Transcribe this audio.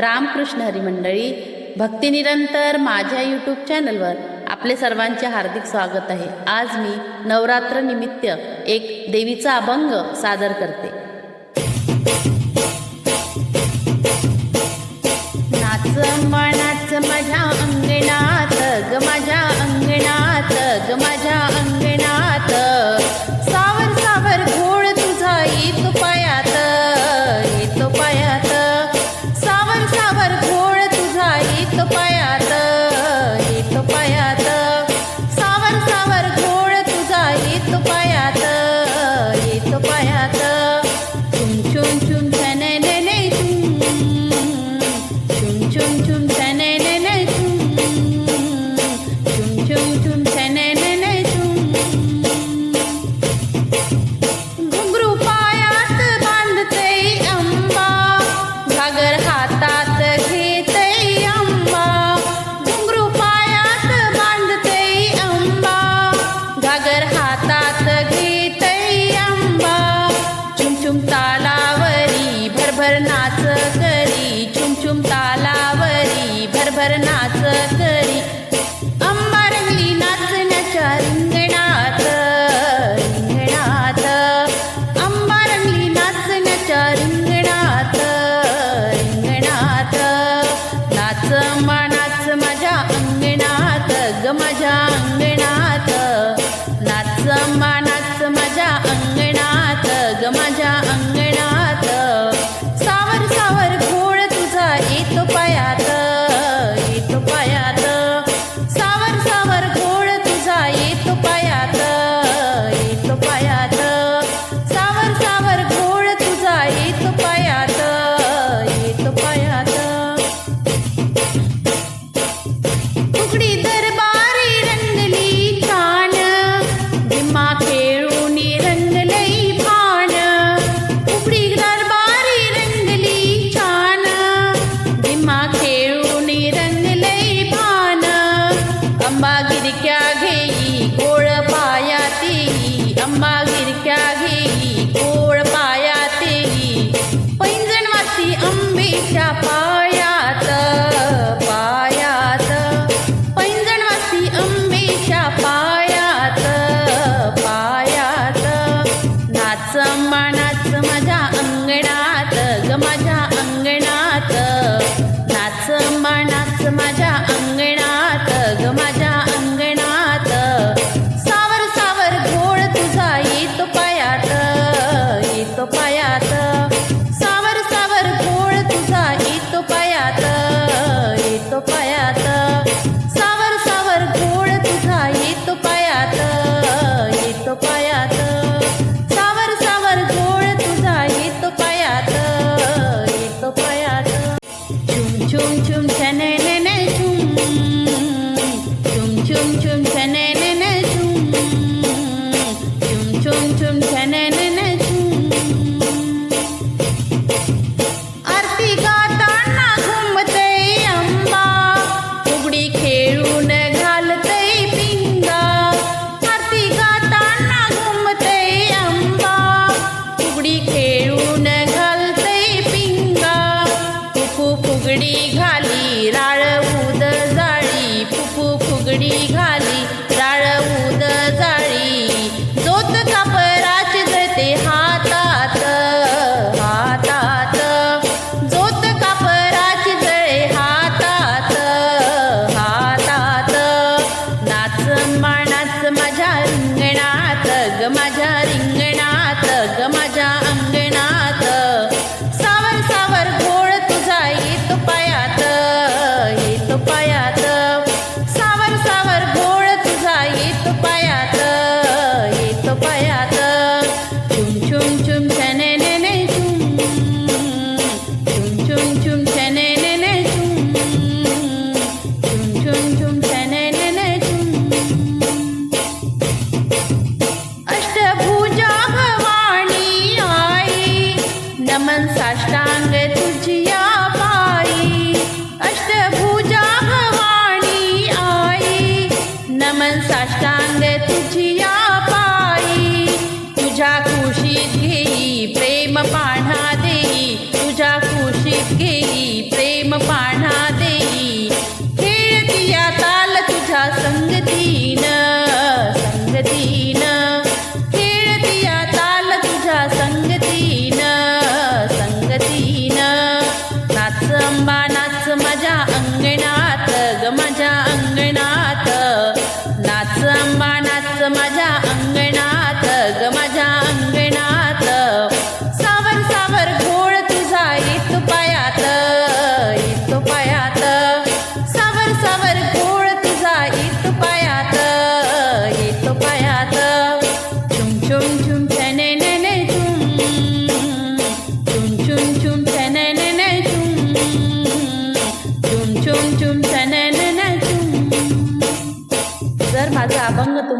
रामकृष्ण हरिमंडळी भक्तिनिरंतर माझ्या यूट्यूब चॅनलवर आपले सर्वांचे हार्दिक स्वागत आहे. आज मी नवरात्र निमित्त एक देवीचा अभंग सादर करते. नाच मनाच माझ्या अंगणात ग माझ्या अंगणात ग माझ्या नाच माझ्या अंगणात ग माझ्या अंगणात. नाच माझ्या अंगणात ग माझ्या अंगणात. देवीच्या पायात पायात. पैंजणवासी अंबेच्या पायात पायात. नाच मानाच मजा chung chung chung घाली my fire.